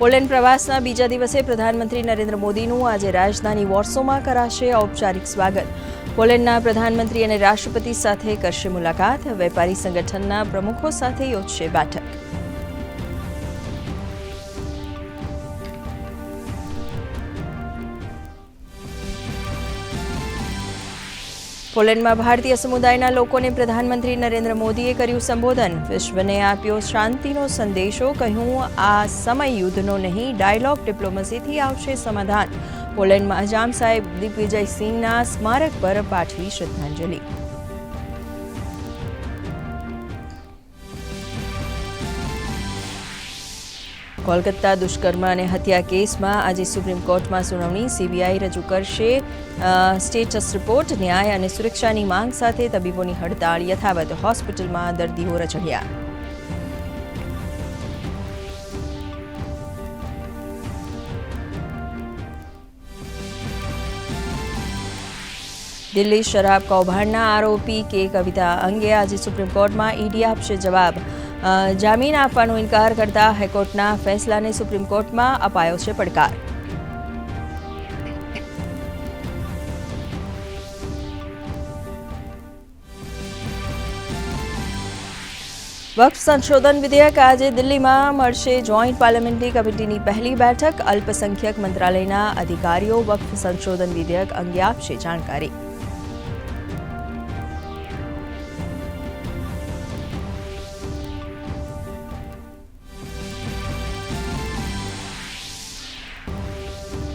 Poland પ્રવાસના બીજા દિવસે પ્રધાનમંત્રી નરેન્દ્ર મોદીનું આજે રાજધાની વોર્સોમાં કરાશે ઔપચારિક સ્વાગત. પોલેન્ડના પ્રધાનમંત્રી અને રાષ્ટ્રપતિ સાથે કરશે મુલાકાત. વેપારી સંગઠનના પ્રમુખો સાથે યોજશે બેઠક. પોલેન્ડમાં ભારતીય સમુદાયના લોકોને પ્રધાનમંત્રી નરેન્દ્ર મોદીએ કર્યું સંબોધન. વિશ્વને આપ્યો શાંતિનો સંદેશો, કહ્યું, આ સમય યુદ્ધનો નહીં, ડાયલોગ ડિપ્લોમસીથી આવશે સમાધાન. પોલેન્ડમાં અજામ સાહેબ દિગ્વિજય સિંહના સ્મારક પર પાઠવી શ્રદ્ધાંજલિ. કોલકાતા દુષ્કર્મ અને હત્યા કેસમાં આજે સુપ્રીમ કોર્ટમાં સુનાવણી, સીબીઆઈ રજૂ કરશે. સ્ટેટસ રિપોર્ટ, ન્યાય અને સુરક્ષાની માંગ સાથે તબીબોની હડતાળ, યથાવત હોસ્પિટલમાં દર્દીઓ રચડ્યા દિલ્હી શરાબ કૌભાંડના આરોપી કે કવિતા અંગે આજે સુપ્રીમ કોર્ટમાં ઈડી આપશે જવાબ. જામીન આપવાનો ઇનકાર કરતા હાઈકોર્ટના ફેસલાને સુપ્રીમ કોર્ટમાં અપાયો છે પડકાર. વક્ફ સંશોધન વિધેયક આજે દિલ્હીમાં મળશે. જોઈન્ટ પાર્લામેન્ટરી કમિટીની પહેલી બેઠક. અલ્પસંખ્યક મંત્રાલયના અધિકારીઓ વક્ફ સંશોધન વિધેયક અંગે આપશે જાણકારી.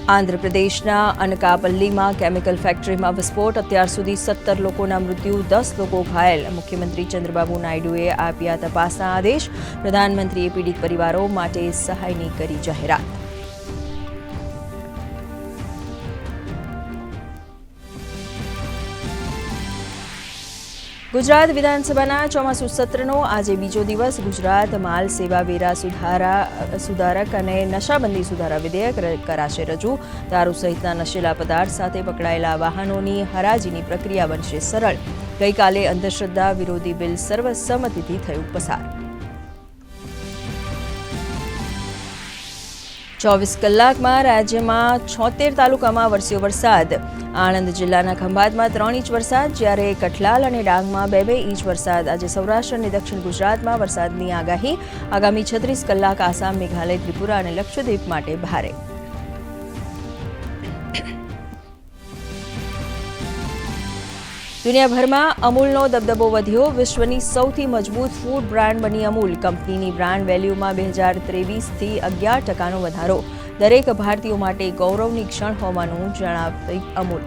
આંધ્રપ્રદેશના અનકાપલ્લીમાં કેમિકલ ફેક્ટરીમાં વિસ્ફોટ. અત્યાર સુધી સત્તર લોકોના મૃત્યુ, દસ લોકો ઘાયલ. મુખ્યમંત્રી ચંદ્રબાબુ નાયડુએ આપ્યા તપાસના આદેશ. પ્રધાનમંત્રીએ પીડિત પરિવારો માટે સહાયની કરી જાહેરાત. ગુજરાત વિધાનસભાના ચોમાસુ સત્રનો આજે બીજો દિવસ. ગુજરાત માલ સેવા વેરા સુધારા, સુધારક અને નશાબંધી સુધારા વિધેયક કરાશે રજૂ. દારૂ સહિતના નશીલા પદાર્થ સાથે પકડાયેલા વાહનોની હરાજીની પ્રક્રિયા બનશે સરળ. ગઈકાલે અંધશ્રદ્ધા વિરોધી બિલ સર્વસંમતિથી થયું પસાર. ચોવીસ કલાકમાં રાજ્યમાં છોતેર તાલુકામાં વરસ્યો વરસાદ. આણંદ જિલ્લાના ખંભાતમાં ત્રણ ઇંચ વરસાદ, જ્યારે કઠલાલ અને ડાંગમાં બે બે ઇંચ વરસાદ. આજે સૌરાષ્ટ્ર અને દક્ષિણ ગુજરાતમાં વરસાદની આગાહી. આગામી છત્રીસ કલાક આસામ, મેઘાલય, ત્રિપુરા અને લક્ષદ્વીપ માટે ભારે. દુનિયાભરમાં અમૂલનો દબદબો વધ્યો. વિશ્વની સૌથી મજબૂત ફૂડ બ્રાન્ડ બની અમૂલ. કંપનીની બ્રાન્ડ વેલ્યુમાં બે હજાર ત્રેવીસથી અગિયાર ટકાનો વધારો. દરેક ભારતીયો માટે ગૌરવની ક્ષણ હોવાનું જણાવતી અમૂલ.